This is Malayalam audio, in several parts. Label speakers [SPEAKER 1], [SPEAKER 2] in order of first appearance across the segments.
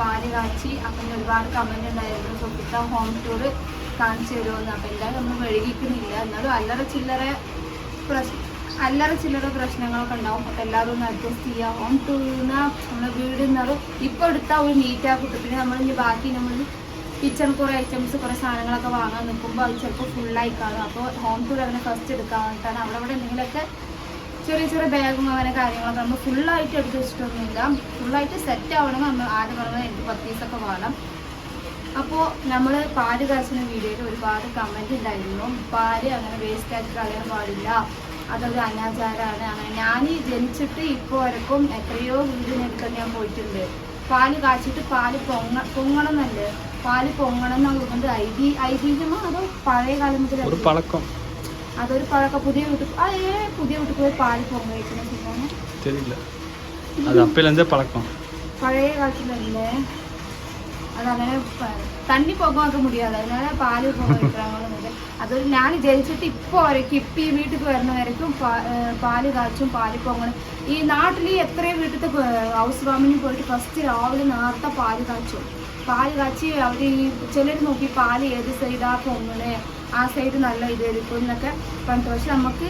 [SPEAKER 1] പാൽ കാച്ചി അപ്പം ഒരുപാട് കമന്റ് ഉണ്ടായിരുന്നു. സുഹൃത്ത ഹോം ടൂർ കാണിച്ചു തരുമെന്ന്. അപ്പം എല്ലാവരും ഒന്നും വഴുകിക്കുന്നില്ല എന്നാലും അല്ലറ ചില്ലറ പ്രശ്ന അല്ലറ ചില്ലറ പ്രശ്നങ്ങളൊക്കെ ഉണ്ടാവും. അപ്പം എല്ലാവരും ഒന്ന് അഡ്ജസ്റ്റ് ചെയ്യുക ഹോം ടൂറിന് നമ്മുടെ വീട് എന്നത് ഇപ്പോൾ എടുത്താൽ ഒരു നീറ്റാക്കിട്ട് പിന്നെ നമ്മൾ ഇനി ബാക്കി നമ്മൾ കിച്ചൺ കുറേ ഐറ്റംസ് കുറേ സാധനങ്ങളൊക്കെ വാങ്ങാൻ നിൽക്കുമ്പോൾ അത് ചിലപ്പോൾ ഫുള്ളായി കാണും. അപ്പോൾ ഹോം ടൂർ അങ്ങനെ ഫസ്റ്റ് എടുക്കാൻ വേണ്ടിയിട്ടാണ് അവിടെ അവിടെ എന്തെങ്കിലുമൊക്കെ ചെറിയ ചെറിയ ബാഗും അങ്ങനെ കാര്യങ്ങളൊക്കെ നമ്മൾ ഫുള്ളായിട്ട് എടുത്ത് വെച്ചിട്ടൊന്നുമില്ല. ഫുള്ളായിട്ട് സെറ്റ് ആവണമെങ്കിൽ നമ്മൾ ആദ്യം പറഞ്ഞാൽ എനിക്ക് പത്ത് ദിവസമൊക്കെ വേണം. അപ്പോൾ നമ്മൾ പാൽ കാച്ചുന്ന വീഡിയോയിൽ ഒരുപാട് കമന്റ് ഉണ്ടായിരുന്നു. പാൽ അങ്ങനെ വേസ്റ്റ് ആക്കി കളയാൻ പാടില്ല. അതൊരു അനാചാരമാണ് അങ്ങനെ ഞാൻ ജനിച്ചിട്ട് ഇപ്പോൾ വരക്കും എത്രയോ വീടിനെടുക്കാൻ ഞാൻ പോയിട്ടുണ്ട്. പാൽ കാച്ചിട്ട് പാൽ പൊങ്ങ പൊങ്ങണം എന്നല്ലേ പാൽ പൊങ്ങണം എന്നുള്ളത് ഐതി ഐതിഹ്യമോ അതോ പഴയ കാലം മുതൽ അതൊരു പഴക്ക പുതിയ വീട്ടിൽ ആ ഏ പുതിയ വീട്ടിൽ പോയി
[SPEAKER 2] പാൽ പുറമെ വെക്കണം പഴക്കം?
[SPEAKER 1] പഴയ കാലത്തിലല്ലേ? അതങ്ങനെ തണ്ണി പോകാൻ മുടിയാതെ അതിനാലെ പാൽ പോകാൻ അതൊരു ഞാൻ ജനിച്ചിട്ട് ഇപ്പോൾ വരയ്ക്കും ഇപ്പം ഈ വീട്ടിൽ വരുന്ന വരയ്ക്കും പാൽ കാച്ചും പാൽ പൊങ്ങണം. ഈ നാട്ടിൽ എത്രയും വീട്ടിലത്തെ ഹൗസ് വാമിനും പോയിട്ട് ഫസ്റ്റ് രാവിലെ നേരത്തെ പാൽ കാച്ചും. പാൽ കാച്ചി അവർ ഈ ചിലർ നോക്കി പാൽ ഏത് സൈഡാ പൊങ്ങണേ ആ സൈഡ് നല്ല ഇത് എടുക്കും എന്നൊക്കെ പറഞ്ഞു പക്ഷെ നമുക്ക്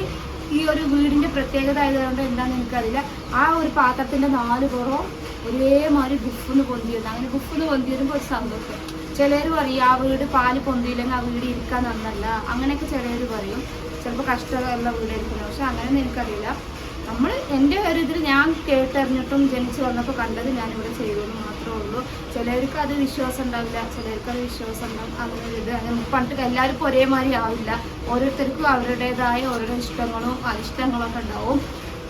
[SPEAKER 1] ഈ ഒരു വീടിന്റെ പ്രത്യേകത ആയതുകൊണ്ട് എന്താണെന്ന് എനിക്കറിയില്ല. ആ ഒരു പാത്രത്തിന്റെ നാല് പുറവും ഒരേമാതിരി ഗുപ്പെന്ന് പൊന്തി വരുന്നത് അങ്ങനെ ഗുഫിന്ന് പൊന്തി വരുമ്പോൾ ഒരു സന്തോഷം. ചിലർ പറയും ആ വീട് പാൽ പൊന്തിയില്ലെങ്കിൽ ആ വീട് ഇരിക്കാൻ നന്നല്ല. അങ്ങനെയൊക്കെ ചിലർ പറയും. ചിലപ്പോൾ കഷ്ടമുള്ള വീടായിരിക്കും. പക്ഷെ അങ്ങനെയൊന്നും എനിക്കറിയില്ല. നമ്മൾ എന്റെ ഒരു ഇതിൽ ഞാൻ കേട്ടറിഞ്ഞിട്ടും ജനിച്ചു വന്നപ്പോൾ കണ്ടത് ഞാനിവിടെ ചെയ്തു എന്ന് മാത്രമേ ഉള്ളൂ. ചിലർക്ക് അത് വിശ്വാസം ഉണ്ടാവില്ല ചിലർക്ക് അത് വിശ്വാസം ഉണ്ടാവും. അങ്ങനെ ഇത് അങ്ങനെ പണ്ട് എല്ലാവർക്കും ഒരേമാതിരി ആവില്ല. ഓരോരുത്തർക്കും അവരുടേതായ ഓരോ ഇഷ്ടങ്ങളും അനിഷ്ടങ്ങളൊക്കെ ഉണ്ടാവും.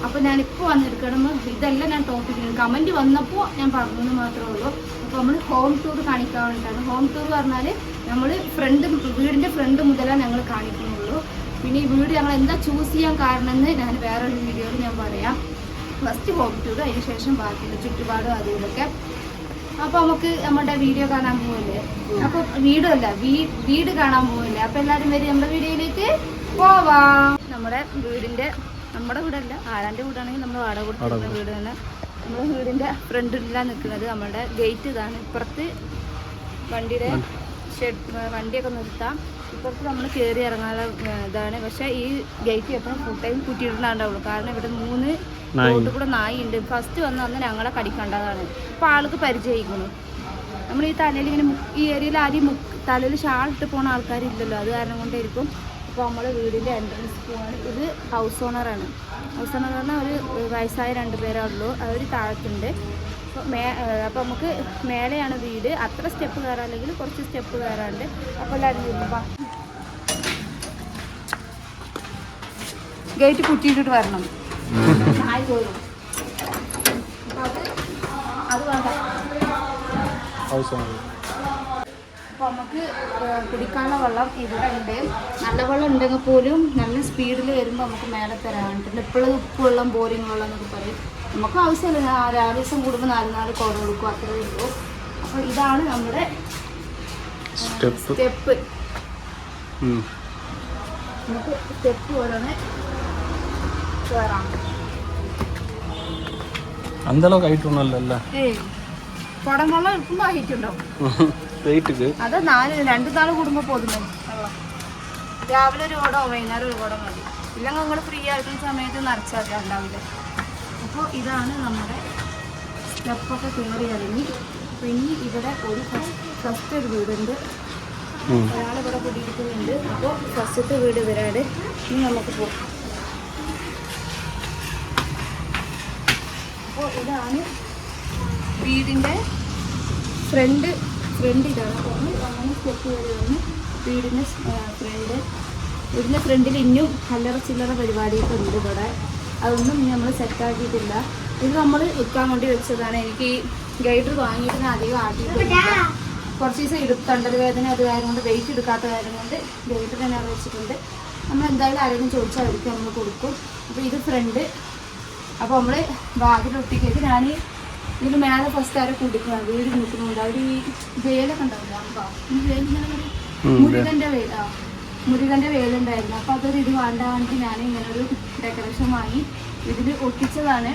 [SPEAKER 1] അപ്പോൾ ഞാനിപ്പോൾ വന്നെടുക്കണം ഇതല്ല ഞാൻ ടോപ്പിക്കിന് കമന്റ് വന്നപ്പോൾ ഞാൻ പറഞ്ഞു എന്ന് മാത്രമേ ഉള്ളൂ. അപ്പോൾ നമ്മൾ ഹോം ടൂർ കാണിക്കാൻ വേണ്ടിയിട്ടാണ്. ഹോം ടൂർ പറഞ്ഞാൽ നമ്മൾ ഫ്രണ്ട് വീടിന്റെ ഫ്രണ്ട് മുതലാണ് ഞങ്ങൾ കാണിക്കുന്നുള്ളൂ പിന്നെ ഈ വീട് ഞങ്ങൾ എന്താ ചൂസ് ചെയ്യാൻ കാരണം എന്ന് ഞാൻ വേറൊരു വീഡിയോയിൽ ഞാൻ പറയാം. ഫസ്റ്റ് ഹോം ടൂർ അതിന് ശേഷം ബാക്കിയുള്ള ചുറ്റുപാടും അതും ഇതൊക്കെ അപ്പൊ നമുക്ക് നമ്മുടെ വീഡിയോ കാണാൻ പോവല്ലേ? അപ്പോൾ വീടല്ല വീ- വീട് കാണാൻ പോവല്ലേ? അപ്പോൾ എല്ലാവരും വരും നമ്മുടെ വീഡിയോയിലേക്ക് പോവാം. നമ്മുടെ വീടിന്റെ നമ്മുടെ വീടല്ല ആരാന്റെ വീടാണെങ്കിൽ നമ്മൾ വാടക കൊടുക്കുന്ന വീട് തന്നെ. നമ്മുടെ വീടിന്റെ ഫ്രണ്ടിലാണ് നിൽക്കുന്നത് നമ്മുടെ ഗേറ്റ് ഇതാണ്. ഇപ്പുറത്ത് വണ്ടിയുടെ ഷെഡ് വണ്ടിയൊക്കെ നിർത്താം. ഇപ്പുറത്ത് നമ്മൾ കയറി ഇറങ്ങാനുള്ള ഇതാണ്. പക്ഷേ ഈ ഗേറ്റ് എപ്പോഴും ഫുൾ ടൈം കുറ്റിയിട്ടുണ്ടാവുള്ളൂ കാരണം ഇവിടെ മൂന്ന്
[SPEAKER 2] നായി.
[SPEAKER 1] റോഡ് കൂടെ നായുണ്ട്. ഫസ്റ്റ് വന്ന് അന്ന് ഞങ്ങളെ കടിക്കേണ്ടതാണ്. അപ്പോൾ ആൾക്ക് പരിചയിക്കുന്നു നമ്മൾ ഈ തലയിൽ ഇങ്ങനെ ഈ ഏരിയയിൽ ആദ്യം മുക്ക് തലയിൽ ഷാൾ ഇട്ട് പോകുന്ന ആൾക്കാരില്ലല്ലോ. അത് കാരണം കൊണ്ടായിരിക്കും. ഇപ്പോൾ നമ്മൾ വീടിന്റെ എൻട്രൻസ് പോവാണ് ഇത് ഹൗസ് ഓണറാണ് ഹൗസ് ഓണർ പറഞ്ഞാൽ ഒരു വയസ്സായ രണ്ട് പേരേ ഉള്ളൂ. അവർ താഴത്തുണ്ട്. മേ അപ്പോൾ നമുക്ക് മേലെയാണ് വീട്. അത്ര സ്റ്റെപ്പ് കയറാല്ലെങ്കിൽ കുറച്ച് സ്റ്റെപ്പ് കയറാണ്ട് അപ്പോൾ എല്ലാവരും വരുമ്പോൾ ഗേറ്റ് കുട്ടിയിട്ടിട്ട് വരണം. അത് അപ്പോൾ നമുക്ക് കുടിക്കാനുള്ള വെള്ളം ഇവിടെ ഉണ്ട്. നല്ല വെള്ളം ഉണ്ടെങ്കിൽ പോലും നല്ല സ്പീഡിൽ വരുമ്പോൾ നമുക്ക് മേലെ തരാൻ പറ്റും ഇപ്പോഴും ഉപ്പ് വെള്ളം ബോറിംഗ് വെള്ളം എന്നൊക്കെ പറയും. നമുക്ക് ആവശ്യമില്ല. നാല് ദിവസം കൂടുമ്പോൾ നാല് നാല് കൊടുക്കും അത്രേ ഉള്ളൂ. അപ്പോൾ ഇതാണ് നമ്മുടെ
[SPEAKER 2] സ്റ്റെപ്പ്.
[SPEAKER 1] സ്റ്റെപ്പ്. നമുക്ക് സ്റ്റെപ്പ് ഓരോന്ന് നാല് രണ്ട് രാവിലെ ഒരു കുടം വൈകുന്നേരം ഒരു കുടം മതി. ഇല്ലെങ്കിൽ നിങ്ങൾ ഫ്രീ ആയിരിക്കുന്ന സമയത്ത് നിറച്ചാൽ അപ്പോൾ ഇതാണ് നമ്മുടെ സ്റ്റെപ്പൊക്കെ കയറി ഇറങ്ങി. അപ്പോൾ ഇനി ഇവിടെ ഒരു ഫസ്റ്റ് ഒരു വീടുണ്ട്. ഒരാളിവിടെ കുടിയിരിക്കുന്നുണ്ട്. അപ്പോൾ ഫസ്റ്റത്തെ വീട് ഇവരാണ്. ഇനി നമുക്ക് പോകാം അപ്പോൾ ഇതാണ് വീടിന്റെ ഫ്രണ്ട് ഫ്രണ്ട് ഇതാണ്. അപ്പോൾ അങ്ങനെ സ്റ്റെപ്പ് കയറി വന്ന് വീടിന്റെ ഫ്രണ്ട് വീടിന്റെ ഫ്രണ്ടിൽ ഇനിയും കല്ലറ ചില്ലറ പരിപാടിയൊക്കെ ഉണ്ട് ഇവിടെ. അതൊന്നും ഇനി നമ്മൾ സെറ്റാക്കിയിട്ടില്ല ഇത് നമ്മൾ വിൽക്കാൻ വേണ്ടി വെച്ചതാണ്. എനിക്ക് ഈ ഗൈഡർ വാങ്ങിയിട്ട് ഞാൻ അധികം ആട്ടിയിട്ടില്ല കുറച്ച് ദിവസം എടുത്തണ്ടത് വേദന അത് കാര്യം കൊണ്ട് വെയിറ്റ് എടുക്കാത്ത കാര്യം കൊണ്ട് ഗൈഡർ തന്നെ വെച്ചിട്ടുണ്ട്. നമ്മൾ എന്തായാലും ആരെങ്കിലും ചോദിച്ചാൽ അവർക്ക് നമ്മൾ കൊടുക്കും. അപ്പോൾ ഇത് ഫ്രണ്ട് അപ്പോൾ നമ്മൾ ബാഗിലൊട്ടിക്കേക്ക് ഞാൻ ഇതിന് മേലെ ഫസ്റ്റ് ആരെ കൂട്ടിക്കണം വീട് നിൽക്കുന്നുണ്ട് അവർ ഈ വേലൊക്കെ ഉണ്ടാവില്ല? മുരുകന്റെ വേല. മുരുകന്റെ വേലുണ്ടായിരുന്നു. അപ്പോൾ അതൊരു ഇത് വേണ്ടാണ്ട് ഞാൻ ഇങ്ങനെ ഒരു ഡെക്കറേഷൻ വാങ്ങി. ഇതിൽ ഒട്ടിച്ചതാണ്.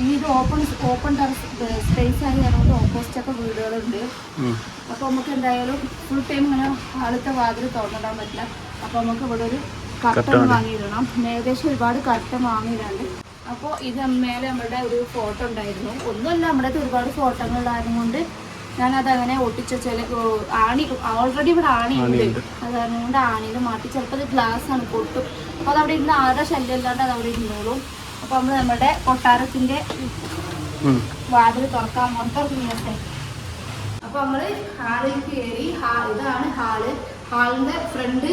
[SPEAKER 1] ഇനി ഇത് ഓപ്പൺ ഓപ്പൺ സ്പേസ് ആയി അതുകൊണ്ട് ഓപ്പോസിറ്റൊക്കെ വീടുകളുണ്ട്. അപ്പോൾ നമുക്ക് എന്തായാലും ഫുൾ ടൈം ഇങ്ങനെ ആളത്തെ വാതിൽ തുറന്നിടാൻ പറ്റില്ല. അപ്പോൾ നമുക്ക് ഇവിടെ ഒരു
[SPEAKER 2] കർട്ടൺ
[SPEAKER 1] വാങ്ങിയിടണം. ഏകദേശം ഒരുപാട് കർട്ടൺ വാങ്ങിയിട്ടുണ്ട്. അപ്പോൾ ഇത് മേലെ നമ്മുടെ ഒരു ഫോട്ടോ ഉണ്ടായിരുന്നു. ഒന്നുമല്ല നമ്മുടെ ഒരുപാട് ഫോട്ടോകൾ ഉണ്ടായിരുന്നു കൊണ്ട് ഞാനത് അങ്ങനെ ഒട്ടിച്ച ചില ആണി ഓൾറെഡി ഇവിടെ ആണി ഉണ്ട്. അത് കാരണം കൊണ്ട് ആണിയിൽ മാറ്റി ചിലപ്പോൾ അത് ഗ്ലാസ് ആണ് പൊട്ടും. അപ്പോൾ അത് അവിടെ ഇരുന്ന് ആരുടെ ശല്യം ഇല്ലാണ്ട് അത് അവിടെ ഇരുന്നോളും. അപ്പോൾ നമ്മൾ നമ്മുടെ
[SPEAKER 2] കൊട്ടാരത്തിന്റെ.
[SPEAKER 1] വാതിൽ തുറക്കാൻ മൊത്തം ഇങ്ങനത്തെ അപ്പൊ നമ്മൾ ഹാളിൽ കയറി ഹാ ഇതാണ് ഹാൾ. ഹാളിന്റെ ഫ്രണ്ട്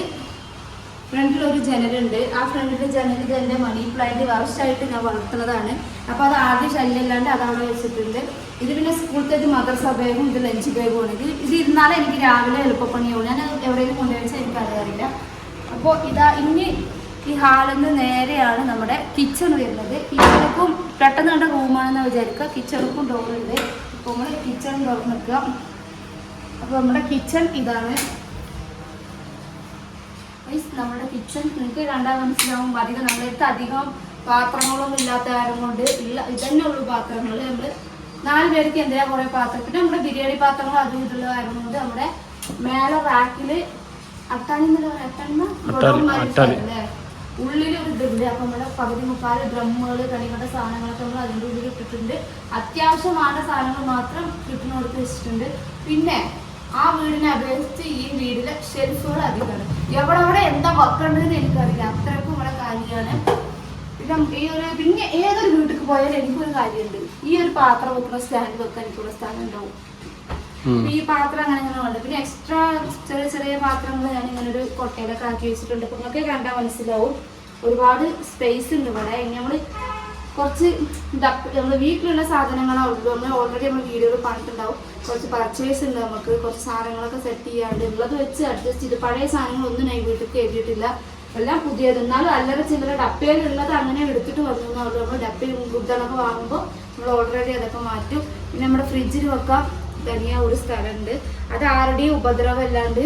[SPEAKER 1] ഫ്രണ്ടിൽ ഒരു ജനലുണ്ട്. ആ ഫ്രണ്ടിലെ ജനൽ തന്നെ മണി പ്ലാന്റ് വർഷമായിട്ട് ഞാൻ വളർത്തുന്നതാണ്. അപ്പൊ അത് ആദ്യം ശല്യമില്ലാണ്ട് അതവിടെ വെച്ചിട്ടുണ്ട്. ഇത് പിന്നെ സ്കൂളത്തെ മദർസ ബാഗും ഇത് ലഞ്ച് ബാഗും ഇത് ഇത് ഇരുന്നാലും എനിക്ക് രാവിലെ എളുപ്പപ്പണിയാവും ഞാൻ എവിടെയെങ്കിലും കൊണ്ടുവച്ചാൽ എനിക്ക് അറിയാറില്ല. അപ്പോൾ ഇതാ ഇനി ഈ ഹാളിൽ നിന്ന് നേരെയാണ് നമ്മുടെ കിച്ചൺ വരുന്നത്. കിച്ചണക്കും പെട്ടെന്ന് കണ്ട റൂമാണെന്ന് വിചാരിക്കുക. കിച്ചണക്കും ഡോറുണ്ട് അപ്പോൾ നമ്മൾ കിച്ചൺ തുറന്നിക്കുക അപ്പോൾ നമ്മുടെ കിച്ചൺ ഇതാണ്. Guys, നമ്മുടെ കിച്ചൺ നിങ്ങൾക്ക് കണ്ടാൽ മനസ്സിലാവും. അധികം നമ്മളെടുത്ത് അധികം പാത്രങ്ങളൊന്നും ഇല്ലാത്ത കാരണം കൊണ്ട് ഇല്ല ഇതന്നെ ഉള്ളു പാത്രങ്ങൾ നമ്മൾ നാല് പേർക്ക് എന്തിനാ കുറേ പാത്രം? പിന്നെ നമ്മുടെ ബിരിയാണി പാത്രങ്ങൾ അതും ഇതുള്ള കാരണം കൊണ്ട് നമ്മുടെ മേലെ റാക്കിൽ അട്ടാണി എന്നല്ല. ഉള്ളിൽ ഒരു ഇതുണ്ട്. അപ്പൊ നമ്മുടെ പകുതി മുക്കാൽ ഡ്രമ്മുകൾ കണികളുടെ സാധനങ്ങളൊക്കെ നമ്മൾ അതിന്റെ ഉള്ളിൽ ഇട്ടിട്ടുണ്ട്. അത്യാവശ്യമായ സാധനങ്ങൾ മാത്രം കിട്ടുന്നിടത്ത് വെച്ചിട്ടുണ്ട്. പിന്നെ ആ വീടിനെ അപേക്ഷിച്ച് ഈ വീടിലെ ഷെൽഫുകൾ അധികമാണ്. എവിടെ എവിടെ എന്താ വെക്കേണ്ടതെന്ന് എനിക്കറിയില്ല. അത്രയ്ക്കും ഇവിടെ കാര്യമാണ്. പിന്നെ ഈ ഒരു പിന്നെ ഏതൊരു വീട്ടിൽ പോയാലും എനിക്കൊരു കാര്യമുണ്ട്. ഈ ഒരു പാത്രം വെക്കുന്ന സ്റ്റാൻഡ് വെക്കാൻ എനിക്കുള്ള സ്ഥലം ഉണ്ടാവും. ഈ പാത്രം അങ്ങനെ അങ്ങനെ ഉണ്ട് പിന്നെ എക്സ്ട്രാ ചെറിയ ചെറിയ പാത്രങ്ങൾ ഞാൻ ഇങ്ങനെ ഒരു കൊട്ടയിലൊക്കെ ആക്കി വെച്ചിട്ടുണ്ട്. അപ്പൊ നിങ്ങൾക്ക് കണ്ടാൽ മനസ്സിലാവും. ഒരുപാട് സ്പേസ് ഉണ്ട് ഇവിടെ. ഇനി നമ്മൾ കുറച്ച് നമ്മൾ വീട്ടിലുള്ള സാധനങ്ങളാ ഉള്ളൂ. നമ്മൾ ഓൾറെഡി നമ്മൾ വീഡിയോയിൽ പറഞ്ഞിട്ടുണ്ടാവും കുറച്ച് പർച്ചേസ് ഉണ്ട് നമുക്ക്. കുറച്ച് സാധനങ്ങളൊക്കെ സെറ്റ് ചെയ്യാണ്ട് ഉള്ളത് വെച്ച് അഡ്ജസ്റ്റ് ചെയ്ത് പഴയ സാധനങ്ങളൊന്നും ഞാൻ വീട്ടിൽ കയറ്റിയിട്ടില്ല എല്ലാം പുതിയത്. എന്നാലും അല്ലറ ചില്ലറ ഡപ്പയിലുള്ളത് അങ്ങനെ എടുത്തിട്ട് വന്നു എന്നുള്ളൂ നമ്മൾ ഡപ്പയും ഗുഡ്ഡണൊക്കെ വാങ്ങുമ്പോൾ നമ്മൾ ഓൾറെഡി അതൊക്കെ മാറ്റും. പിന്നെ നമ്മുടെ ഫ്രിഡ്ജിൽ വെക്കാം. തനിയ ഒരു സ്ഥലമുണ്ട്. അത് ആരുടെയും ഉപദ്രവം അല്ലാണ്ട്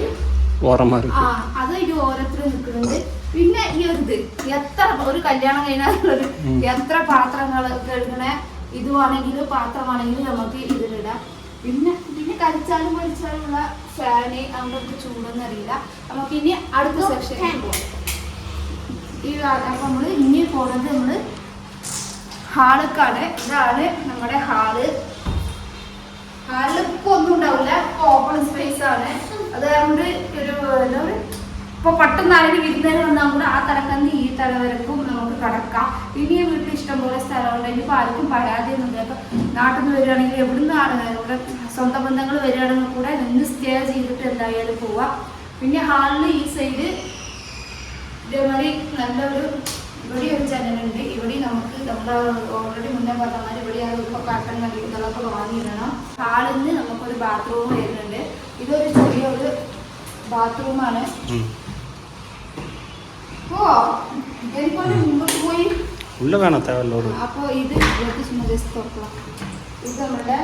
[SPEAKER 1] ആ അത് ഒരു ഓരോരുത്തർ നിൽക്കുന്നുണ്ട്. പിന്നെ ഈ ഒരു ഇത് എത്ര ഒരു കല്യാണം കഴിഞ്ഞാൽ എത്ര പാത്രങ്ങൾ കഴുകണ? ഇതുവാണെങ്കിലും പാത്രമാണെങ്കിലും നമുക്ക് ഇതിലിടാം. പിന്നെ പിന്നെ കരിച്ചാലും വലിച്ചാലുള്ള ഫാന് അങ്ങോട്ട് ചൂടൊന്നും അറിയില്ല. നമുക്ക് ഇനി അടുത്ത സെക്ഷൻ പോകാം ഈ അപ്പൊ നമ്മൾ ഇനി പോണത് നമ്മൾ ഹാളിക്കാണ്. ഇതാണ് നമ്മുടെ ഹാൾ. ഹാളിൽ ഇപ്പൊ ഒന്നും ഉണ്ടാവില്ല. ഓപ്പൺ സ്പേസ് ആണ്. അത് കൊണ്ട് ഒരു എന്താ പറയുക ഇപ്പൊ പെട്ടെന്ന് ആരെങ്കിലും വിരുന്നേര് വന്നാൽ കൂടെ ആ തലക്കന്ന് ഈ തല വരക്കും നമുക്ക് കടക്കാം. ഇനി വീട്ടിൽ ഇഷ്ടംപോലെ സ്ഥലമുണ്ട്. ഇനിയിപ്പോൾ ആർക്കും പരാതിയൊന്നുമില്ല. ഇപ്പൊ നാട്ടിൽ നിന്ന് വരികയാണെങ്കിൽ എവിടുന്ന് ആണ് ഇവിടെ സ്വന്തം ബന്ധങ്ങൾ വരികയാണെങ്കിൽ കൂടെ നിന്ന് സ്റ്റേ ചെയ്തിട്ട് എന്തായാലും പോവാം. പിന്നെ ഹാളിൽ ഈ സൈഡ് ഇതേമാതിരി നല്ലൊരു ഇവിടെ ഒരു ജനലുണ്ട്. ഇവിടെ നമുക്ക് നമ്മൾ ഓൾറെഡി മുന്നേ പറഞ്ഞ മാതിരി ഇവിടെ ആ ഒരു കട്ടൻ നൽകി ഇതൊക്കെ വാങ്ങിയിടണം. ഹാളിൽ നിന്ന് നമുക്കൊരു ബാത്റൂം വരുന്നുണ്ട്. ഇതൊരു ചെറിയൊരു ബാത്റൂമാണ്
[SPEAKER 2] ഉം.
[SPEAKER 1] ഓ എനിക്കൊരു മുമ്പോട്ട് പോയി
[SPEAKER 2] ഉള്ള കാണാത്ത വെള്ളോട്
[SPEAKER 1] അപ്പോൾ ഇത് ചുമ്മാ ജസ്റ്റ് തുറക്കണം ഇത് നമ്മുടെ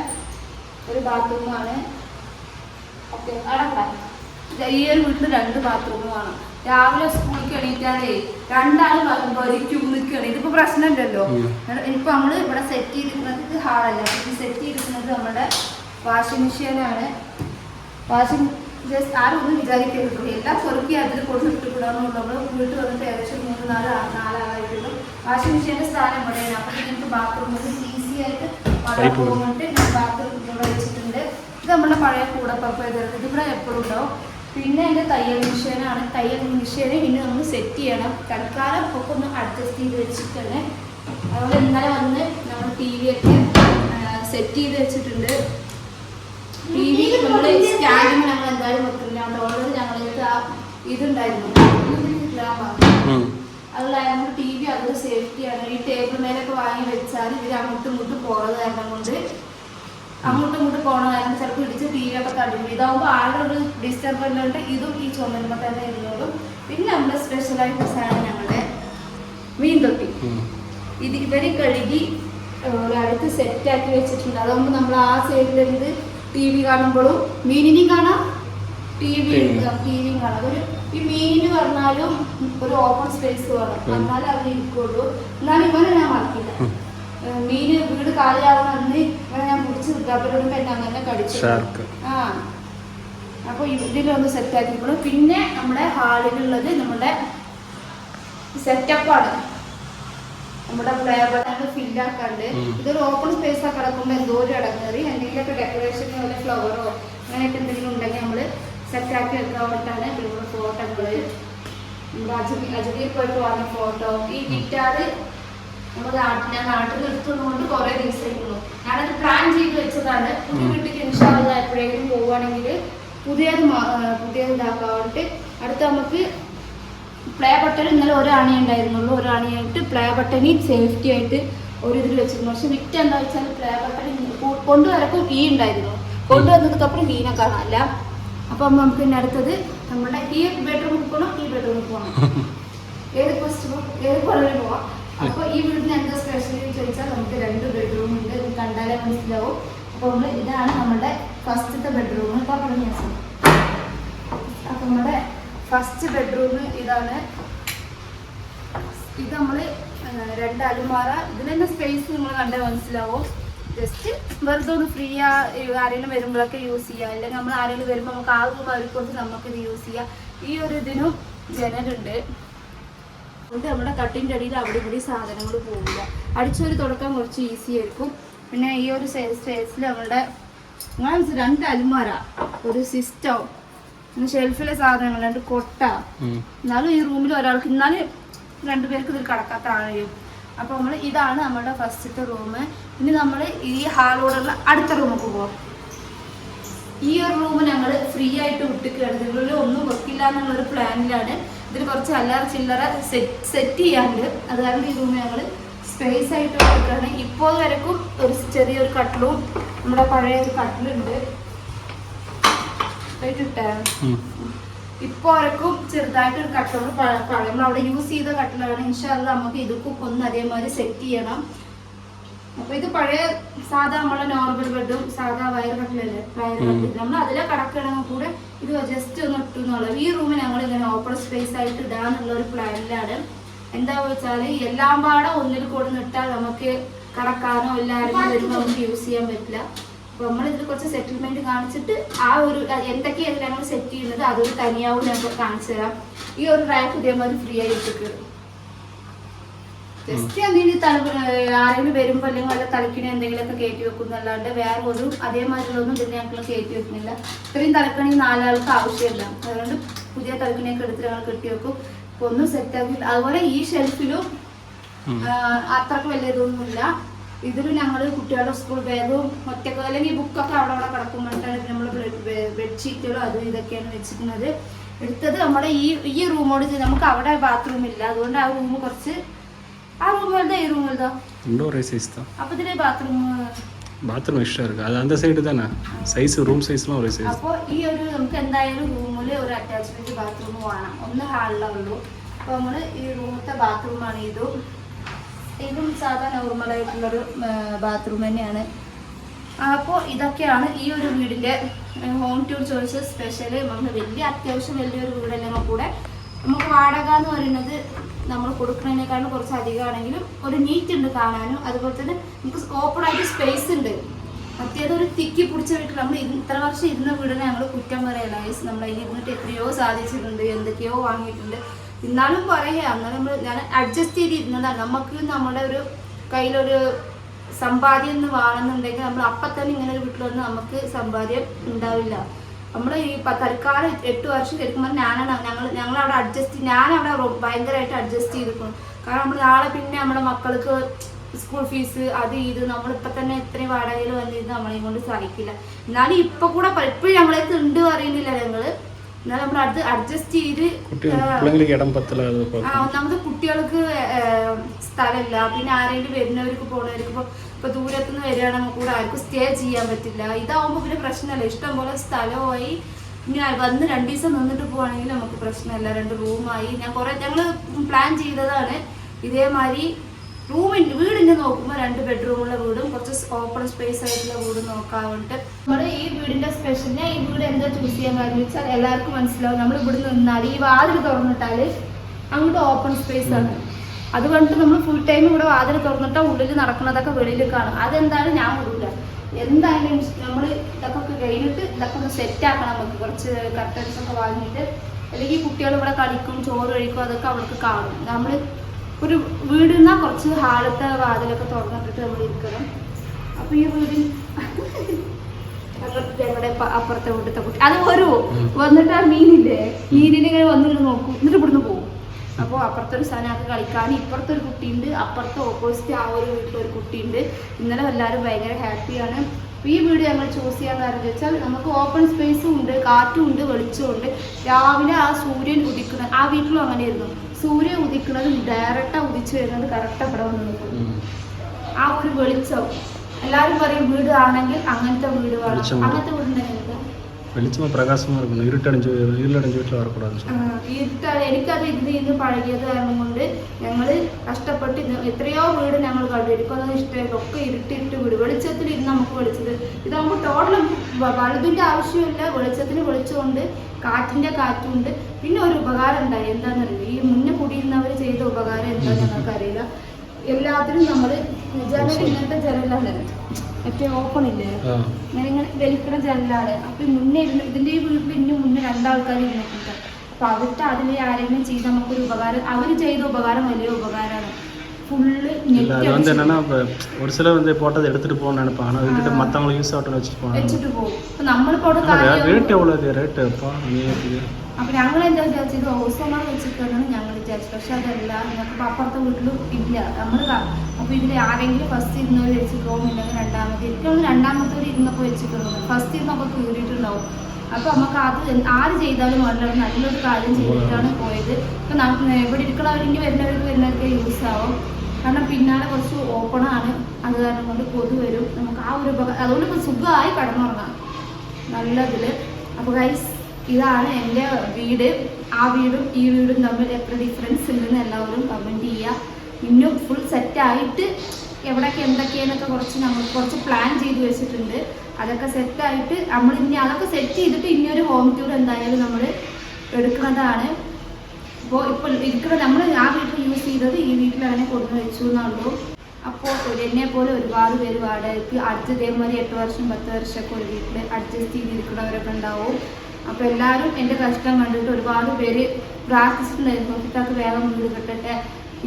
[SPEAKER 1] ഒരു ബാത്റൂമാണ്. ഓക്കെ അടക്കാം ഈ ഒരു വീട്ടിൽ രണ്ട് ബാത്റൂമാണ് രാവിലെ സ്കൂളിൽ എണീറ്റാലേ രണ്ടാളും വരിക്കും നിൽക്കുകയാണ് ഇതിപ്പോ
[SPEAKER 2] പ്രശ്നമുണ്ടല്ലോ.
[SPEAKER 1] ഇപ്പൊ നമ്മൾ ഇവിടെ സെറ്റ് ചെയ്തിരിക്കുന്നത് ഹാളല്ല. ഇത് സെറ്റ് ചെയ്തിരിക്കുന്നത് നമ്മുടെ വാഷിംഗ് മെഷീനാണ് വാഷിംഗ് ജസ്റ്റ് ആരും ഒന്നും വിചാരിക്കരുത് എല്ലാം ചെറുക്കി അതിൽ കൊടുത്തിട്ട് വിടാമെന്നുള്ളൂ നമ്മൾ വീട്ടിൽ വന്നിട്ട് ഏകദേശം മൂന്ന് നാല് നാലാളായിട്ടുള്ളൂ. വാഷിംഗ് മെഷീന്റെ സ്ഥാനം ഇവിടെയാണ് അപ്പോൾ നിങ്ങൾക്ക് ബാത്റൂമിൽ ഈസി ആയിട്ട്
[SPEAKER 2] ഇടും.
[SPEAKER 1] പോകുന്നുണ്ട്. ബാത്റൂം ഇവിടെ വെച്ചിട്ടുണ്ട്. ഇത് നമ്മുടെ പഴയ കൂടപ്പറപ്പ് ചെയ്തിരുന്നത് ഇതിവിടെ എപ്പോഴും ഉണ്ടാവും. പിന്നെ എന്റെ തയ്യൽ മെഷീനാണ്. തയ്യൽ മെഷീന് ഇനി നമ്മൾ സെറ്റ് ചെയ്യണം. തൽക്കാലം ഒക്കെ ഒന്ന് അഡ്ജസ്റ്റ് ചെയ്ത് വെച്ചിട്ടുണ്ട് അതുപോലെ ഇന്നലെ വന്ന് നമ്മൾ ടി വി ഒക്കെ സെറ്റ് ചെയ്ത് വെച്ചിട്ടുണ്ട്. ടി വി നമ്മൾ സ്റ്റാൻഡിന് എന്തായാലും വെക്കില്ല ഓൾറെഡി ഞങ്ങളുടെ ആ ഇതുണ്ടായിരുന്നു. അതുകൊണ്ട് ടി വി അതൊരു സേഫ്റ്റിയാണ് ഈ ടേബിൾ മേലൊക്കെ വാങ്ങി വെച്ചാൽ ഇവർ അങ്ങോട്ടും ഇങ്ങോട്ടും പോണത് കാരണം കൊണ്ട് അങ്ങോട്ടും ഇങ്ങോട്ടും പോണ കാരണം ചിലപ്പോൾ ഇടിച്ച് ടി വി ഒക്കെ തള്ളും ഇതാവുമ്പോൾ ആളുടെ ഒരു ഡിസ്റ്റർബ് ഉണ്ട്. ഇതും ഈ ചുമരുമ്പോൾ തന്നെ ഇരുന്നോളും. പിന്നെ നമ്മുടെ സ്പെഷ്യലായിട്ട് സാധനം ഞങ്ങളുടെ മീൻ തൊട്ടി. ഇത് ഇവർ കഴുകി ഒരടുത്ത് സെറ്റാക്കി വെച്ചിട്ടുണ്ട്. അതാകുമ്പോൾ നമ്മൾ ആ സൈഡിലിരുന്ന് ടി വി കാണുമ്പോഴും മീനിനെയും കാണാം. ടി വി ടി വിയും കാണാം അതൊരു ഈ പറഞ്ഞാലും ഒരു ഓപ്പൺ സ്പേസ് വേണം
[SPEAKER 2] ഉം.
[SPEAKER 1] എന്നാലേ അവിടെ ഇരിക്കുള്ളൂ. എന്നാലും ഇവനെ ഞാൻ മറക്കില്ല. മീന് വീട് കാലിയാവണം അന്ന് ഇവനെ ഞാൻ പിടിച്ച് നിർത്താപ്പലോടും എന്നെ അങ്ങനെ കടിച്ചു. ആ. അപ്പൊ ഇതിലൊന്ന് സെറ്റ് ആക്കിക്കോളൂ. പിന്നെ നമ്മുടെ ഹാളിലുള്ളത് നമ്മുടെ സെറ്റപ്പാണ് നമ്മുടെ പ്ലേ ബട്ടൺ ഫില്ലാക്കാണ്ട്. ഇതൊരു ഓപ്പൺ സ്പേസ് ആ കിടക്കുമ്പോൾ എന്തോ ഒരു ഇടങ്ങേറി. എന്തെങ്കിലുമൊക്കെ ഡെക്കറേഷൻ ഫ്ലവറോ അങ്ങനെയൊക്കെ എന്തെങ്കിലും ഉണ്ടെങ്കിൽ നമ്മൾ സെറ്റ് എടുക്കാൻ വെക്കാൻ വേണ്ടിയിട്ടാണ് ഇവിടെ ഫോട്ടോകൾ നമ്മുടെ അജുബി അജുബിയിൽ പോയിട്ട് വന്ന ഫോട്ടോ ഈ ഗിറ്റാറ് നമ്മുടെ നാട്ടിൽ ഞാൻ നാട്ടിൽ നിർത്തുന്നതുകൊണ്ട് കുറെ ദിവസമായിട്ടുള്ളൂ ഞാനത് പ്ലാൻ ചെയ്ത് വെച്ചതാണ്. പുതിയ. വീട്ടിലേക്ക് ഇൻഷാല്ല എപ്പോഴെങ്കിലും പോവുകയാണെങ്കിൽ പുതിയത് പുതിയത് ഇതാക്കാൻ വേണ്ടിട്ട് അടുത്ത് നമുക്ക് പ്ലേ ബട്ടൺ ഇന്നലെ ഒരു അണി ഉണ്ടായിരുന്നുള്ളൂ. ഒരു അണിയായിട്ട് പ്ലേ ബട്ടണി സേഫ്റ്റി ആയിട്ട് ഒരു ഇതിൽ വെച്ചിരുന്നു. പക്ഷെ വിറ്റ് എന്താ വെച്ചാൽ പ്ലേ ബട്ടൺ കൊണ്ടുവരക്കും ഈ ഉണ്ടായിരുന്നു. കൊണ്ടുവന്നതുക്കപ്പുറം ഈനെ കാണാനില്ല അപ്പം നമുക്ക് ഇനി അടുത്തത് നമ്മുടെ ഈ ബെഡ്റൂമിൽ പോകണം ഈ ബെഡ്റൂമിൽ പോകണം ഏത് ഫസ്റ്റ് ഏത് കൊള്ളിൽ പോവാം? അപ്പൊ ഈ വീടിന് എന്താ സ്പെഷ്യൽ ചോദിച്ചാൽ നമുക്ക് രണ്ട് ബെഡ്റൂം ഉണ്ട് കണ്ടാലേ മനസ്സിലാവും. അപ്പൊ നമ്മൾ ഇതാണ് നമ്മുടെ ഫസ്റ്റത്തെ ബെഡ്റൂം ഇപ്പൊ പറഞ്ഞു അപ്പൊ നമ്മുടെ ഫസ്റ്റ് ബെഡ്റൂം ഇതാണ്. ഇത് നമ്മൾ രണ്ട് അലുമാറ ഇതിന് തന്നെ സ്പേസ് നിങ്ങൾ കണ്ടേ മനസ്സിലാവും. ജസ്റ്റ് വെറുതെ ഒന്ന് ഫ്രീ ആ ആരെങ്കിലും വരുമ്പോഴൊക്കെ യൂസ് ചെയ്യാം. അല്ലെങ്കിൽ നമ്മൾ ആരെങ്കിലും വരുമ്പോൾ നമുക്ക് ആ റൂം അവർക്ക് കൊടുത്ത് നമുക്ക് ഇത് യൂസ് ചെയ്യാം. ഈ ഒരു ഇതിനും ജനലുണ്ട് അതുകൊണ്ട് നമ്മുടെ കട്ടിന്റെ അടിയിൽ അവിടെ ഇവിടെ സാധനങ്ങൾ പോകില്ല അടിച്ചൊരു തുടക്കം കുറച്ച് ഈസി ആയിരിക്കും. പിന്നെ ഈ ഒരു സ്പേസിൽ നമ്മുടെ രണ്ട് അലുമാര ഒരു സിസ്റ്റോ പിന്നെ ഷെൽഫിലെ സാധനങ്ങൾ രണ്ട് കൊട്ട. എന്നാലും ഈ റൂമിൽ ഒരാൾക്ക് എന്നാലും രണ്ടുപേർക്ക് ഇതിൽ കടക്കാത്ത ആളെയും അപ്പോൾ നമ്മൾ ഇതാണ് നമ്മുടെ ഫസ്റ്റത്തെ റൂം ഇനി നമ്മൾ ഈ ഹാളോടുള്ള അടുത്ത റൂമിലേക്ക് പോകാം ഈ ഒരു റൂം ഞങ്ങൾ ഫ്രീ ആയിട്ട് വിട്ടിക്കുകയാണ് ഇതിനുള്ളിൽ ഒന്നും വെക്കില്ല എന്നുള്ളൊരു പ്ലാനിലാണ് ഇതിൽ കുറച്ച് അല്ലറ ചില്ലറ സെറ്റ് സെറ്റ് ചെയ്യാണ്ട് അത് കാരണം ഈ റൂം ഞങ്ങൾ സ്പേസ് ആയിട്ട് വിട്ടിട്ടാണ് ഇപ്പോൾ വരക്കും ഒരു ചെറിയൊരു കട്ടിലും നമ്മുടെ പഴയ ഒരു കട്ടിലുണ്ട്. ഇട്ടേ? ഇപ്പൊ വരക്കും ചെറുതായിട്ട് ഒരു കട്ടർ പഴയ നമ്മൾ അവിടെ യൂസ് ചെയ്ത കട്ടിലാണ്. ഇൻഷാല്ല നമുക്ക് ഇതൊക്കെ ഒന്ന് അതേമാതിരി സെറ്റ് ചെയ്യണം. അപ്പൊ ഇത് പഴയ സാധാ നമ്മളെ നോർമൽ ബെഡും സാധാ വയർ കട്ടിലല്ലേ? വയർ കട്ടിൽ നമ്മൾ അതിലെ കടക്കണമെങ്കിൽ കൂടെ ഇത് ജസ്റ്റ് ഒന്ന് ഇട്ടു എന്നുള്ളത് ഈ റൂമിൽ ഞങ്ങൾ ഇങ്ങനെ ഓപ്പൺ സ്പേസ് ആയിട്ട് ഇടാന്നുള്ള ഒരു പ്ലാനിലാണ് എന്താ വെച്ചാൽ എല്ലാം പാടെ ഒന്നിൽ കൂടെ നിട്ടാൽ നമുക്ക് കടക്കാനോ എല്ലാവരും വരുമ്പോൾ നമുക്ക് യൂസ് ചെയ്യാൻ പറ്റില്ല. അപ്പൊ നമ്മൾ ഇതിൽ കുറച്ച് സെറ്റിൽമെന്റ് കാണിച്ചിട്ട് ആ ഒരു എന്തൊക്കെയാണ് ഞങ്ങൾ സെറ്റ് ചെയ്യുന്നത് അതൊരു തനിയാവും ഞങ്ങൾ കാണിച്ചു തരാം. ഈ ഒരു റാക്ക് ഇതേമാതിരി ഫ്രീ ആയി ഇട്ടിട്ട്. ജസ്റ്റ് എന്തെങ്കിലും തല ആരെങ്കിലും വരുമ്പോ അല്ലെങ്കിൽ വല്ല തലക്കിണി എന്തെങ്കിലുമൊക്കെ കയറ്റി വെക്കുന്നല്ലാണ്ട് വേറെ ഒരു അതേമാതിരിയൊന്നും ഇതിന് ഞങ്ങൾ കയറ്റി വെക്കുന്നില്ല. ഇത്രയും തലക്കണി നാലാൾക്ക് ആവശ്യമില്ല. അതുകൊണ്ട് പുതിയ തലക്കണിയൊക്കെ എടുത്ത് ഞങ്ങൾ കെട്ടി വെക്കും. ഇപ്പൊ ഒന്നും സെറ്റാക്കി അതുപോലെ ഈ ഷെൽഫിലും അത്രയ്ക്ക് വലിയ ഇതൊന്നുമില്ല. ഇതിലും ഞങ്ങൾ കുട്ടികളുടെ സ്കൂൾ ബാഗും ഒറ്റക്ക് അല്ലെങ്കിൽ ബുക്കൊക്കെ അവിടെ അവിടെ കിടക്കുമ്പോഴാണ് നമ്മൾ ബെഡ്ഷീറ്റുകളും അതും ഇതൊക്കെയാണ് വെച്ചിരിക്കുന്നത് എടുത്തത് നമ്മുടെ ഈ ഈ റൂമോട് ചെയ്ത് നമുക്ക് അവിടെ ബാത്റൂം ഇല്ല അതുകൊണ്ട് ആ റൂം കുറച്ച് ആ റൂം വലുതാ ഈ റൂം വലുതാ
[SPEAKER 2] ரெண்டும் ஒரே சைஸ் தான்
[SPEAKER 1] അപ്പൊ ഇതിലെ ബാത്റൂം
[SPEAKER 2] பாத்ரூம் எக்ஸ்ட்ரா இருக்கு அது அந்த சைடு தானே சைஸ் ரூம் சைஸ்லாம் ஒரே சைஸ்
[SPEAKER 1] അപ്പോൾ ഈ ഒരു നമുക്ക് എന്തായാലും റൂമിൽ ഒരു അറ്റാച്ച്മെന്റ് ബാത്റൂം വേണം ഒന്ന് ഹാളിലേ ഉള്ളൂ അപ്പോൾ നമ്മൾ ഈ റൂമത്തെ ബാത്റൂമാണ് ഇതും ഇതും സാധാ നോർമൽ ആയിട്ടുള്ളൊരു ബാത്റൂം തന്നെയാണ്. അപ്പോൾ ഇതൊക്കെയാണ് ഈ ഒരു വീടിന്റെ ഹോം ടൂർ ചോയ്സ് സ്പെഷ്യൽ നമുക്ക് വലിയ അത്യാവശ്യം വലിയൊരു വീടല്ലെങ്കിൽ കൂടെ നമുക്ക് വാടക എന്ന് പറയുന്നത് നമ്മൾ കൊടുക്കുന്നതിനേക്കാളും കുറച്ച് അധികമാണെങ്കിലും ഒരു നീറ്റ് ഉണ്ട് കാണാനും. അതുപോലെ തന്നെ നമുക്ക് ഓപ്പൺ ആയിട്ട് സ്പേസ് ഉണ്ട്. മറ്റേത് ഒരു തിക്കി പിടിച്ച വീട്ടിൽ നമ്മൾ ഇത്ര വർഷം ഇരുന്ന വീടിനെ ഞങ്ങൾ കുറ്റം പറയല്ല ഗൈസ് നമ്മൾ അതിൽ ഇരുന്നിട്ട് എത്രയോ സാധിച്ചിട്ടുണ്ട് എന്തൊക്കെയോ വാങ്ങിയിട്ടുണ്ട്. എന്നാലും പറയാ അങ്ങനെ നമ്മൾ ഞാൻ അഡ്ജസ്റ്റ് ചെയ്തിരുന്നതാണ്. നമുക്ക് നമ്മുടെ ഒരു കയ്യിലൊരു സമ്പാദ്യം എന്ന് വേണമെന്നുണ്ടെങ്കിൽ നമ്മൾ അപ്പം തന്നെ ഇങ്ങനെ ഒരു വീട്ടിൽ വന്ന് നമുക്ക് സമ്പാദ്യം ഉണ്ടാവില്ല. നമ്മൾ ഈ തൽക്കാലം എട്ട് വർഷം കേൾക്കുമ്പോൾ ഞാനാണ് ഞങ്ങൾ ഞങ്ങൾ അവിടെ അഡ്ജസ്റ്റ് റൊ- ഭയങ്കരമായിട്ട് അഡ്ജസ്റ്റ് ചെയ്തിരിക്കുന്നു. കാരണം നമ്മൾ നാളെ പിന്നെ നമ്മുടെ മക്കൾക്ക് സ്കൂൾ ഫീസ് അത് ഇത് നമ്മളിപ്പോൾ തന്നെ ഇത്രയും വാടകയിൽ വന്നിരുന്ന് നമ്മളെയും കൊണ്ട് സാധിക്കില്ല എന്നാലും ഇപ്പം കൂടെ ഇപ്പോഴും ഞങ്ങളെ ഉണ്ട് പറയുന്നില്ല
[SPEAKER 2] ഞങ്ങൾ.
[SPEAKER 1] എന്നാൽ
[SPEAKER 2] അടുത്ത്
[SPEAKER 1] ഒന്നാമത് കുട്ടികൾക്ക് സ്ഥലമില്ല. പിന്നെ ആരെങ്കിലും വരുന്നവർക്ക് പോണവർക്ക് ഇപ്പൊ ഇപ്പോൾ ദൂരത്തു നിന്ന് വരികയാണെങ്കിൽ കൂടെ ആർക്കും സ്റ്റേ ചെയ്യാൻ പറ്റില്ല. ഇതാവുമ്പോ പിന്നെ പ്രശ്നമല്ല. ഇഷ്ടം പോലെ സ്ഥലമായി ഇങ്ങനെ വന്ന് രണ്ട് ദിവസം നിന്നിട്ട് പോവാണെങ്കിൽ നമുക്ക് പ്രശ്നമില്ല. രണ്ട് റൂമായി ഞാൻ കുറേ ഞങ്ങൾ പ്ലാൻ ചെയ്തതാണ് ഇതേമാതിരി റൂമിന്റെ വീടിന്റെ നോക്കുമ്പോൾ രണ്ട് ബെഡ്റൂമുള്ള വീടും കുറച്ച് ഓപ്പൺ സ്പേസ് ആയിട്ടുള്ള വീടും നോക്കാറുണ്ട്. നമ്മൾ ഈ വീടിന്റെ സ്പെഷ്യൽ ഞാൻ ഈ വീട് എന്താ ചൂസ് ചെയ്യാൻ വെച്ചാൽ എല്ലാവർക്കും മനസ്സിലാവും. നമ്മൾ ഇവിടെ നിന്നാൽ ഈ വാതിൽ തുറന്നിട്ടാൽ അങ്ങോട്ട് ഓപ്പൺ സ്പേസ് ആണ്. അതുകൊണ്ട് നമ്മൾ ഫുൾ ടൈം ഇവിടെ വാതിൽ തുറന്നിട്ടാൽ ഉള്ളിൽ നടക്കുന്നതൊക്കെ വെളിയിൽ കാണും. അതെന്തായാലും ഞാൻ വിടില്ല എന്തായാലും നമ്മൾ ഇതൊക്കെ കഴിഞ്ഞിട്ട് ഇതൊക്കെ ഒന്ന് സെറ്റ് ആക്കണം നമുക്ക്. കുറച്ച് കർട്ടൻസ് ഒക്കെ വാങ്ങിയിട്ട്. അല്ലെങ്കിൽ കുട്ടികൾ ഇവിടെ കളിക്കും ചോറ് കഴിക്കും അതൊക്കെ അവർക്ക് കാണും. നമ്മൾ ഒരു വീട് എന്നാൽ കുറച്ച് ഹാളത്തെ വാതിലൊക്കെ തുറന്നിട്ടിട്ട് നമ്മൾ ഇരിക്കണം. അപ്പൊ ഈ അപ്പുറത്തെ ഞങ്ങളുടെ അപ്പുറത്തെ വീട്ടിലത്തെ കുട്ടി അത് വരുമോ വന്നിട്ട് ആ മീനില്ലേ? മീനിനെ ഇങ്ങനെ വന്നിട്ട് നോക്കും. എന്നിട്ട് ഇവിടുന്ന് പോകും അപ്പോൾ അപ്പുറത്തെ ഒരു കളിക്കാൻ. ഇപ്പുറത്തെ ഒരു കുട്ടിയുണ്ട്. അപ്പുറത്തെ ഓപ്പോസിറ്റ് ആ ഒരു വീട്ടിലൊരു കുട്ടിയുണ്ട്. ഇന്നലെ എല്ലാവരും ഭയങ്കര ഹാപ്പിയാണ് അപ്പോൾ ഈ വീട് ഞങ്ങൾ ചൂസ് ചെയ്യാൻ കാരണം വെച്ചാൽ നമുക്ക് ഓപ്പൺ സ്പേസും ഉണ്ട് കാറ്റും ഉണ്ട് വെളിച്ചമുണ്ട് രാവിലെ ആ സൂര്യൻ ഉദിക്കുന്ന ആ വീട്ടിലും അങ്ങനെയായിരുന്നു. സൂര്യ ഉദിക്കുന്നതും ഡയറക്റ്റാ ഉദിച്ചു വരുന്നത് കറക്റ്റ് അവിടെ വന്ന് നിൽക്കും. ആ ഒരു വെളിച്ചം. എല്ലാരും പറയും വീട് ആണെങ്കിൽ അങ്ങനത്തെ വീട് വേണം. അങ്ങനത്തെ വീടുണ്ടെങ്കിൽ വീട്ടിൽ എനിക്കത് ഇതിൽ നിന്ന് പഴകിയത് കാരണം കൊണ്ട് ഞങ്ങൾ കഷ്ടപ്പെട്ട് എത്രയോ വീട് ഞങ്ങൾ കണ്ടു എനിക്കൊന്നും ഇഷ്ടമായി ഒക്കെ ഇരുട്ടിട്ട് വീട്. വെളിച്ചത്തിൽ ഇരുന്ന് നമുക്ക് വെളിച്ചത് ഇതാകുമ്പോൾ ടോട്ടലും ബൾബിന്റെ ആവശ്യമില്ല. വെളിച്ചത്തിന് വെളിച്ചമുണ്ട്. കാറ്റിന്റെ കാറ്റുണ്ട് പിന്നെ ഒരു ഉപകാരം ഉണ്ടായി എന്താണെന്നറിയില്ല ഉപകാരം എന്താണെന്ന് ഞങ്ങൾക്ക് അറിയില്ല എല്ലാത്തിനും നമ്മൾ ജനൽ ഇങ്ങനത്തെ ജനലാണ്. മറ്റേ ഓപ്പൺ ഇല്ലേ ഇങ്ങനെ ഇങ്ങനെ വലിക്കണ ജനലാണ്. അപ്പൊ മുന്നേ ഇരുന്ന് ഇതിന്റെ വീട്ടിൽ ഇനി മുന്നേ രണ്ടാൾക്കാർ ഇരുന്നിട്ടുണ്ട് അപ്പൊ അവർക്ക് അതിലെ ആരെങ്കിലും ചെയ്ത് നമുക്കൊരു ഉപകാരം. അവർ ചെയ്ത ഉപകാരം വലിയ ഉപകാരമാണ്. ഫുള്ള്
[SPEAKER 2] இல்லை அது வந்து என்னன்னா இப்போ ஒரு சிலர் வந்து போட்டதை எடுத்துகிட்டு போகணும்னு நினைப்பாங்க ஆனால் விட்டுட்டு மற்றவங்களுக்கு யூஸ் ஆகட்டும்னு வச்சுட்டு போவாங்க
[SPEAKER 1] വെച്ചിട്ട് പോകും അപ്പൊ നമ്മളിപ്പോ അവിടെ
[SPEAKER 2] ஆனால்
[SPEAKER 1] കാര്യം
[SPEAKER 2] ரேட் எவ்வளோ இது ரேட்டு அப்பா நீ
[SPEAKER 1] അപ്പൊ ഞങ്ങൾ എന്താ വിചാരിച്ചത് ഹൗസോമാർ വെച്ചിട്ടാണ് ഞങ്ങൾ വിചാരിച്ചത് പക്ഷെ അതല്ല ഞങ്ങൾക്ക് അപ്പുറത്തെ വീട്ടിലും ഇല്ല നമ്മൾ അപ്പൊ ഇതിൽ ആരെങ്കിലും ഫസ്റ്റ് ഇരുന്നവർ വെച്ചിട്ടോ ഇല്ലെങ്കിൽ രണ്ടാമത് എനിക്കൊന്ന് രണ്ടാമത്തെ ഇരുന്നപ്പോൾ വെച്ചിട്ടുണ്ടോ ഫസ്റ്റ് ഇരുന്നപ്പോൾ കീറിയിട്ടുണ്ടാവും അപ്പൊ നമുക്ക് അത് എന്ത് ആര് ചെയ്താലും വളരെ നല്ലൊരു കാര്യം ചെയ്തിട്ടാണ് പോയത് ഇപ്പൊ നം- ഇവിടെ ഇരിക്കണവർ ഇനി വരുന്നവർക്ക് വരുന്നവർക്ക് യൂസ് ആവും കാരണം പിന്നാലെ കുറച്ച് ഓപ്പൺ ആണ്. അത് കാരണം കൊണ്ട് കൊതു വരും. നമുക്ക് ആ ഒരു അതുകൊണ്ട് ഇപ്പം സുഖമായി കടന്നുറങ്ങാം. നല്ലതിൽ അപ്പോൾ ഗൈസ് ഇതാണ് എന്റെ വീട്. ആ വീടും ഈ വീടും തമ്മിൽ എത്ര ഡിഫറൻസ് ഉണ്ടെന്ന് എല്ലാവരും കമന്റ് ചെയ്യുക ഇന്നും ഫുൾ സെറ്റായിട്ട് എവിടെയൊക്കെ എന്തൊക്കെയെന്നൊക്കെ കുറച്ച് നമ്മൾ കുറച്ച് പ്ലാൻ ചെയ്ത് വെച്ചിട്ടുണ്ട്. അതൊക്കെ സെറ്റായിട്ട് നമ്മൾ ഇനി അതൊക്കെ സെറ്റ് ചെയ്തിട്ട് ഇനിയൊരു ഹോം ടൂർ എന്തായാലും നമ്മൾ എടുക്കുന്നതാണ്. അപ്പോൾ ഇപ്പോൾ ഇരിക്കുന്ന നമ്മൾ ആ വീട്ടിൽ യൂസ് ചെയ്തത് ഈ വീട്ടിൽ അങ്ങനെ കൊണ്ടു വെച്ചു എന്നുള്ളൂ അപ്പോൾ എന്നെ പോലെ ഒരുപാട് പേര് വാടകയ്ക്ക് അടുത്ത ഇതേമാതിരി എട്ട് വർഷം പത്ത് വർഷമൊക്കെ ഒരു വീട്ടിൽ അഡ്ജസ്റ്റ് ചെയ്തിരിക്കുന്നവരൊക്കെ ഉണ്ടാവും. അപ്പോൾ എല്ലാവരും എന്റെ കഷ്ടം കണ്ടിട്ട് ഒരുപാട് പേര് പ്രാർത്ഥിച്ചിട്ടുണ്ടായിരുന്നു. നോക്കിത്താക്ക് വേഗം വീട് കെട്ടട്ടെ.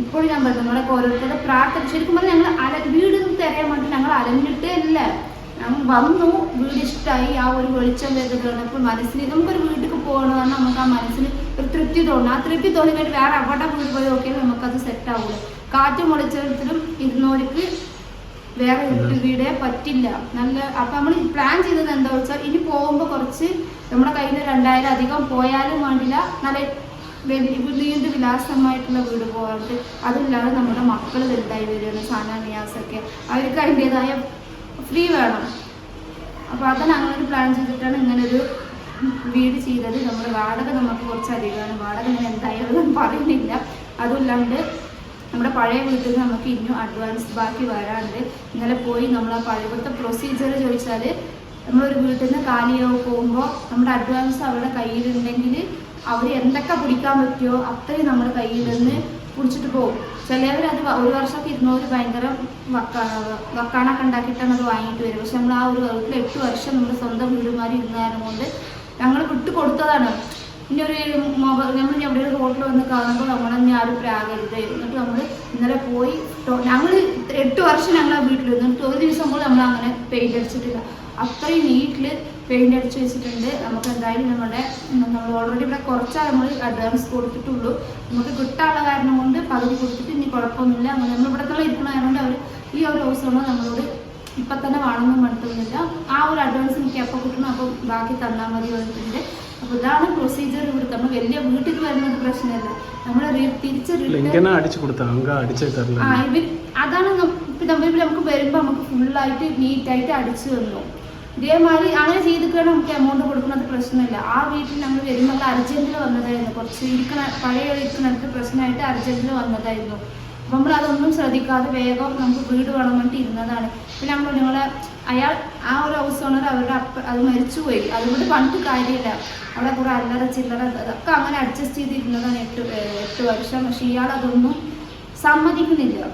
[SPEAKER 1] ഇപ്പോഴും ഞാൻ പറഞ്ഞു നമ്മളൊക്കെ ഓരോരുത്തരുടെ പ്രാർത്ഥന. ശരിക്കും പറഞ്ഞാൽ ഞങ്ങൾ അല വീട് തിരയാൻ വേണ്ടി ഞങ്ങൾ അലഞ്ഞിട്ടേ ഇല്ല വന്നു വീട് ഇഷ്ടമായി ആ ഒരു വെളിച്ചം വരുന്നത് അപ്പോൾ മനസ്സിന് നമുക്കൊരു വീട്ടിൽ പോകണമെന്ന് നമുക്ക് ആ മനസ്സിന് ഒരു തൃപ്തി തോന്നും. ആ തൃപ്തി തോന്നിയിട്ട് വേറെ എവിടെ വീട് പോയി നോക്കിയാൽ നമുക്കത് സെറ്റ് ആവില്ല കാറ്റ് മുളച്ചിടത്തിലും ഇരുന്നവർക്ക് വേറെ വീടെ പറ്റില്ല. നല്ല അപ്പം നമ്മൾ പ്ലാൻ ചെയ്തത് എന്താ വെച്ചാൽ ഇനി പോകുമ്പോൾ കുറച്ച് നമ്മുടെ കയ്യിൽ രണ്ടായിരം അധികം പോയാലും വേണ്ടില്ല. നല്ല നീണ്ട വിലാസമായിട്ടുള്ള വീട് പോകാറുണ്ട്. അതില്ലാതെ നമ്മുടെ മക്കൾ വലുതായി വരികയാണ് സാന നിയാസൊക്കെ അവർക്ക് അതിന്റെതായ ഫ്രീ വേണം. അപ്പോൾ അതാണ് അങ്ങനെ ഒരു പ്ലാൻ ചെയ്തിട്ടാണ് ഇങ്ങനൊരു വീട് ചെയ്തത്. നമ്മുടെ വാടക നമുക്ക് കുറച്ച് അധികമാണ്. വാടക ഞാൻ എന്തായാലും പറയുന്നില്ല. അതുമില്ലാണ്ട് നമ്മുടെ പഴയ വീട്ടിൽ നമുക്ക് ഇനിയും അഡ്വാൻസ് ബാക്കി വരാണ്ട് ഇന്നലെ പോയി നമ്മൾ ആ പഴയ ഇവിടുത്തെ പ്രൊസീജിയർ ചോദിച്ചാൽ നമ്മളൊരു വീട്ടിൽ നിന്ന് കാലിയാവ് പോകുമ്പോൾ നമ്മുടെ അഡ്വാൻസ് അവരുടെ കയ്യിലുണ്ടെങ്കിൽ അവർ എന്തൊക്കെ പിടിക്കാൻ പറ്റുമോ അത്രയും നമ്മുടെ കയ്യിൽ നിന്ന് പിടിച്ചിട്ട് പോകും. ചിലവർ അത് ഒരു വർഷമൊക്കെ ഇരുന്നവർ ഭയങ്കര വക്കാ വക്കാണൊക്കെ ഉണ്ടാക്കിയിട്ടാണ് അത് വാങ്ങിയിട്ട് വരും പക്ഷെ നമ്മൾ ആ ഒരു വീട്ടിൽ എട്ട് വർഷം നമ്മൾ സ്വന്തം വീടുമാരി ഇരുന്നായിരുന്നു കൊണ്ട് ഞങ്ങൾ വിട്ടു കൊടുത്തതാണ്. ഇനി ഒരു മൊബൈൽ നമ്മൾ ഇനി എവിടെ റോഡിൽ വന്ന് കാണുമ്പോൾ നമ്മളെ ആരും പ്രാകരുത് എന്നിട്ട് നമ്മൾ ഇന്നലെ പോയി ഞങ്ങൾ എട്ട് വർഷം ഞങ്ങൾ ആ വീട്ടിൽ എന്നിട്ട് ഒരു ദിവസം പോലും നമ്മൾ അങ്ങനെ പെയിന്റ് അടിച്ചിട്ടില്ല. അത്രയും നീറ്റിൽ പെയിന്റ് അടിച്ച് വെച്ചിട്ടുണ്ട്. നമുക്ക് എന്തായാലും നമ്മുടെ നമ്മൾ ഓൾറെഡി ഇവിടെ കുറച്ചാൽ നമ്മൾ അഡ്വാൻസ് കൊടുത്തിട്ടുള്ളൂ. നമുക്ക് കിട്ടാനുള്ള കാരണം കൊണ്ട് പകുതി കൊടുത്തിട്ട് ഇനി കുഴപ്പമൊന്നുമില്ല. നമ്മൾ ഇവിടെ തന്നെ ഇരിക്കണ കാരണം അവർ ഈ ഒരു ദിവസമാണ് നമ്മളോട് ഇപ്പൊ തന്നെ വേണമെന്നും മടുത്തൊന്നുമില്ല ആ ഒരു അഡ്വാൻസ് എനിക്ക് എപ്പോൾ കിട്ടണം അപ്പം ബാക്കി തന്നാൽ മതി പറഞ്ഞിട്ടുണ്ട്. അപ്പൊ ഇതാണ് പ്രൊസീജിയർ ഇവിടുത്തെ നമ്മൾ വലിയ വീട്ടിൽ വരുന്നത് പ്രശ്നമല്ല. നമ്മൾ തിരിച്ച് ആ അതാണ് നമ്മൾ ഇവർ നമുക്ക് വരുമ്പോൾ നമുക്ക് ഫുള്ളായിട്ട് നീറ്റായിട്ട് അടിച്ചു തന്നു. ഇതേമാതിരി അങ്ങനെ ചെയ്തിട്ടാണ് നമുക്ക് എമൗണ്ട് കൊടുക്കുന്നത്. പ്രശ്നമില്ല. ആ വീട്ടിൽ നമ്മൾ വരുമ്പോൾ അർജന്റിൽ വന്നതായിരുന്നു. കുറച്ച് ഇരിക്കണ പഴയ ഇരിക്കുന്നിടത്ത് പ്രശ്നമായിട്ട് അർജന്റിൽ വന്നതായിരുന്നു. നമ്മൾ അതൊന്നും ശ്രദ്ധിക്കാതെ വേഗം നമുക്ക് വീട് വേണം വേണ്ടി ഇരുന്നതാണ്. പിന്നെ നമ്മൾ നിങ്ങളെ അയാൾ ആ ഒരു ഹൗസ് ഓണർ അവരുടെ അപ്പ അത് മരിച്ചുപോയി. അതുകൊണ്ട് പണ്ട് കാര്യമില്ല. അവിടെ കുറെ അല്ലറ ചില്ലറ അതൊക്കെ അങ്ങനെ അഡ്ജസ്റ്റ് ചെയ്തിരുന്നതാണ് എട്ട് എട്ട് വർഷം. പക്ഷെ ഇയാൾ അതൊന്നും സമ്മതിക്കുന്നില്ല.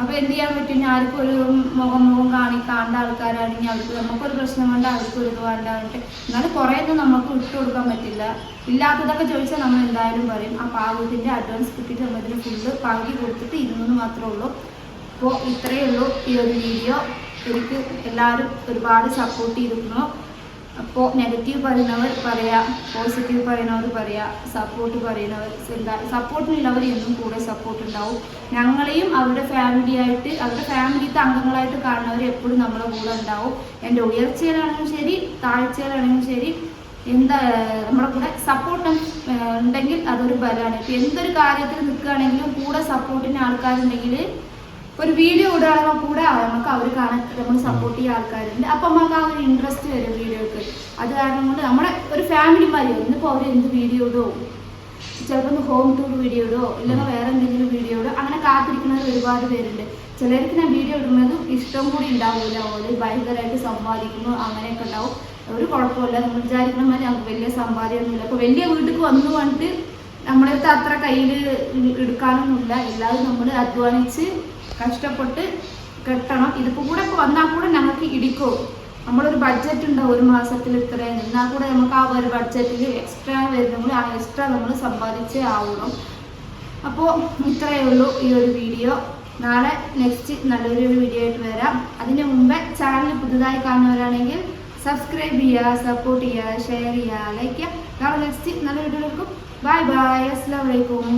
[SPEAKER 1] അപ്പൊ എന്ത് ചെയ്യാൻ പറ്റും? ഞാനിപ്പോ ഒരു മുഖം മുഖം കാണിക്കാണ്ട ആൾക്കാരാണെങ്കിൽ അവർക്ക് നമുക്കൊരു പ്രശ്നം കൊണ്ട് അവർക്ക് ഒരു വേണ്ട എന്നിട്ട് എന്നാലും കുറേയൊന്നും നമുക്ക് വിട്ടു കൊടുക്കാൻ പറ്റില്ല. ഇല്ലാത്തതൊക്കെ ചോദിച്ചാൽ നമ്മൾ എന്തായാലും പറയും. ആ പാകത്തിന്റെ അഡ്വാൻസ് കിട്ടിയിട്ട് നമ്മൾ ഇതിന് ഫുള്ള് പകുതി കൊടുത്തിട്ട് ഇരുന്നെന്ന് മാത്രമേ ഉള്ളൂ. അപ്പോൾ ഇത്രയേ ഉള്ളൂ ഈ ഒരു വീഡിയോ എനിക്ക് എല്ലാവരും ഒരുപാട് സപ്പോർട്ട് ചെയ്തിരുന്നു. അപ്പോൾ നെഗറ്റീവ് പറയുന്നവർ പറയാ പോസിറ്റീവ് പറയുന്നവർ പറയാ സപ്പോർട്ട് പറയുന്നവർ എന്താ സപ്പോർട്ടിനുള്ളവർ എന്നും കൂടെ സപ്പോർട്ട് ഉണ്ടാവും. ഞങ്ങളെയും അവരുടെ ഫാമിലി ആയിട്ട് അവരുടെ ഫാമിലിത്തെ അംഗങ്ങളായിട്ട് കാണുന്നവർ എപ്പോഴും നമ്മുടെ കൂടെ ഉണ്ടാവും. എന്റെ ഉയർച്ചയിലാണെങ്കിലും ശരി താഴ്ചയിലാണെങ്കിലും ശരി എന്താ നമ്മുടെ കൂടെ സപ്പോർട്ട് ഉണ്ടെങ്കിൽ അതൊരു ബലമാണ്. ഇപ്പം എന്തൊരു കാര്യത്തിൽ നിൽക്കുകയാണെങ്കിലും കൂടെ സപ്പോർട്ടിന് ആൾക്കാരുണ്ടെങ്കിൽ ഒരു വീഡിയോ ഇടുകയാണെങ്കിൽ കൂടെ നമുക്ക് അവർ കാണാൻ നമ്മൾ സപ്പോർട്ട് ചെയ്യുന്ന ആൾക്കാരുണ്ട്. അപ്പം നമുക്ക് ആ ഒരു ഇൻട്രസ്റ്റ് വരും വീഡിയോക്ക്. അത് കാരണം കൊണ്ട് നമ്മുടെ ഒരു ഫാമിലി മതി ഇന്നിപ്പോ അവർ എന്ത് വീഡിയോ ഇടുമോ ചിലപ്പോൾ ഒന്ന് ഹോം ടൂർ വീഡിയോ ഇടുമോ ഇല്ലെങ്കിൽ വേറെ എന്തെങ്കിലും വീഡിയോ ഇടുമോ അങ്ങനെ കാത്തിരിക്കുന്നവർ ഒരുപാട് പേരുണ്ട്. ചിലർക്ക് ഞാൻ വീഡിയോ ഇടുന്നത് ഇഷ്ടം കൂടി ഉണ്ടാവില്ല ഓര് ഭയങ്കരമായിട്ട് സമ്പാദിക്കുന്നു അങ്ങനെയൊക്കെ ഉണ്ടാവും. ഒരു കുഴപ്പമില്ല. നമ്മൾ വിചാരിക്കുന്ന മാതിരി നമുക്ക് വലിയ സമ്പാദ്യമൊന്നുമില്ല. അപ്പോൾ വലിയ വീട്ടിൽ വന്നു നമ്മളെടുത്ത് അടുത്ത് അത്ര കയ്യിൽ എടുക്കാനൊന്നുമില്ല. എല്ലാവരും നമ്മൾ അധ്വാനിച്ച് കഷ്ടപ്പെട്ട് കെട്ടണം. ഇതിപ്പോൾ കൂടെ വന്നാൽ കൂടെ ഞങ്ങൾക്ക് ഇടിക്കോ. നമ്മളൊരു ബഡ്ജറ്റ് ഉണ്ടാവും ഒരു മാസത്തിൽ ഇത്രയും. എന്നാൽ കൂടെ നമുക്ക് ആ ഒരു ബഡ്ജറ്റിൽ എക്സ്ട്രാ വരുന്നെങ്കിൽ ആ എക്സ്ട്രാ നമ്മൾ സമ്പാദിച്ചേ ആവുള്ളൂ. അപ്പോൾ ഇത്രയേ ഉള്ളൂ ഈ ഒരു വീഡിയോ നാളെ നെക്സ്റ്റ് നല്ലൊരു വീഡിയോ ആയിട്ട് വരാം. അതിന് മുമ്പേ ചാനൽ പുതുതായി കാണുന്നവരാണെങ്കിൽ സബ്സ്ക്രൈബ് ചെയ്യുക സപ്പോർട്ട് ചെയ്യുക ഷെയർ ചെയ്യുക ലൈക്ക് ചെയ്യുക നാളെ നെക്സ്റ്റ് നല്ല വീഡിയോ എടുക്കും ബൈ ബൈ അസ്സാം വലൈക്കും